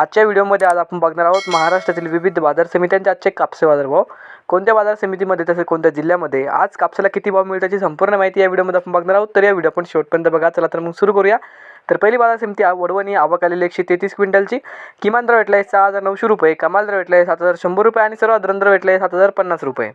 आजच्या व्हिडिओमध्ये आज आपण बघणार आहोत महाराष्ट्रातील विविध बाजार समित्यांचे आजचे कापसे बाजारभाव. कोणत्या बाजार समितीमध्ये तसेच कोणत्या जिल्ह्यामध्ये? आज कापसाला किती भाव मिळतात याची संपूर्ण माहिती या व्हिडिओमध्ये आपण बघणार आहोत. तर या व्हिडिओ आपण शेवटपर्यंत बघा. चला तर मग सुरू करूया. तर पहिली बाजार समिती आ- वडवणी आवक आलेली एकशे तेहतीस क्विंटलची. किमान दर भेटला आहे सहा हजार नऊशे रुपये कमाल दर भेटला आहे सात हजार शंभर रुपये आणि सर्वात दर भेटला आहे सात हजार पन्नास रुपये.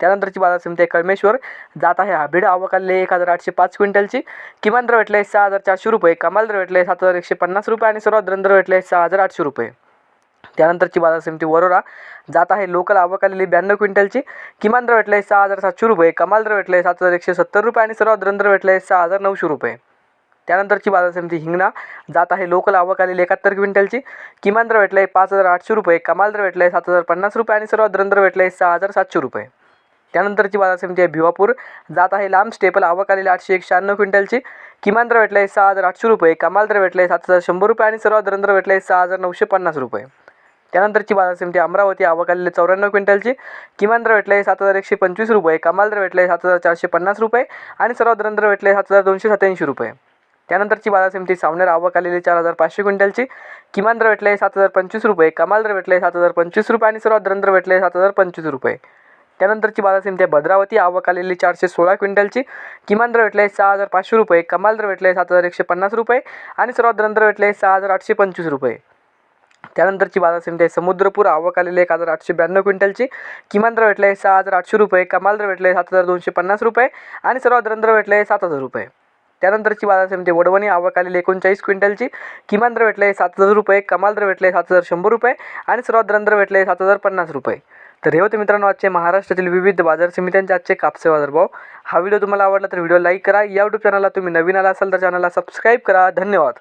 त्यानंतरची बाजार समिती आहे कळमेश्वर. जात आहे आभिड आवक आलेली आहे एक हजार आठशे पाच क्विंटलची. किमान दर भेटले सहा हजार चारशे रुपये. कमाल दर भेटले सात हजार एकशे पन्नास रुपये आणि सर्वात दर भेटले सहा हजार आठशे रुपये. त्यानंतरची बाजार समिती वरोरा. जात आहे लोकल. आवक आलेली ब्याण्णव क्विंटलची. किमान दर भेटले आहे सहा हजार सातशे रुपये. कमाल दर भेटले सात हजार एकशे सत्तर रुपये आणि सर्वात दर भेटले आहे सहा हजार नऊशे रुपये. त्यानंतरची बाजार समिती हिंगणा. जात आहे लोकल. आवक आलेली एकाहत्तर क्विंटलची. किमान दर भेटले आहे पाच हजार आठशे रुपये. कमाल दर भेटले आहे सात हजार पन्नास रुपये आणि सर्वात दर भेटले आहे सहा हजार सातशे रुपये. त्यानंतरची बाजार समिती आहे भिवापूर. जात आहे लांब स्टेपल आवक आलेली आठशे एक शहाण्णव क्विंटलची. किमान दर भेटला आहे सहा हजार आठशे रुपये कमाल दर भेटला आहे सात हजार शंभर रुपये आणि सर्वात दर भेटला आहे सहा हजार नऊशे पन्नास रुपये. त्यानंतरची बाजार समिती अमरावती आवक आलेली चौऱ्याण्णव क्विंटलची. किमान दर भेटला आहे सात हजार एकशे पंचवीस रुपये कमाल दर भेटला आहे सात हजार चारशे पन्नास रुपये आणि सर्वात दर भेटला आहे सात हजार दोनशे सत्याऐंशी रुपये. त्यानंतरची बाजार समिती सावनेर आवक आलेली चार हजार पाचशे क्विंटलची. किमान दर भेटला आहे सात हजार पंचवीस रुपये कमाल दर भेटला आहे सात हजार पंचवीस रुपये आणि सर्वात दर भेटला आहे सात हजार पंचवीस रुपये. त्यानंतरची बाजार समिती आहे. भद्रावती आवक आलेली चारशे सोळा क्विंटलची. किमान दर भेटला आहे सहा हजार पाचशे रुपये. कमाल दर भेटला आहे सात हजार एकशे पन्नास रुपये. आणि सर्वात दरंतर भेटला आहे सहा हजार आठशे पंचवीस रुपये. त्यानंतरची बाजार समिती आहे. समुद्रपूर आवक आलेली एक हजार आठशे ब्याण्णव क्विंटलची. किमान दर भेटला आहे सहा हजार आठशे रुपये. कमाल दर भेटला आहे सात हजार दोनशे पन्नास रुपये. आणि सर्वात दरंतर भेटला आहे सात हजार रुपये. त्यानंतरची बाजार समिती वडवणी आवक आलेली एकोणचाळीस क्विंटलची. किमान दर भेटले सात हजार रुपये. कमाल दर भेटले सात हजार शंभर रुपये. आणि सर्वात दरंतर भेटले सात हजार पन्नास रुपये. तर हे होते मित्रांनो आजचे महाराष्ट्रातील विविध बाजार समित्यांचे आजचे कापसे बाजारभाव. हा व्हिडिओ तुम्हाला आवडला तर व्हिडिओ लाईक करा. या यूट्यूब चॅनलला तुम्ही नवीन आला असाल तर चॅनलला सबस्क्राईब करा. धन्यवाद.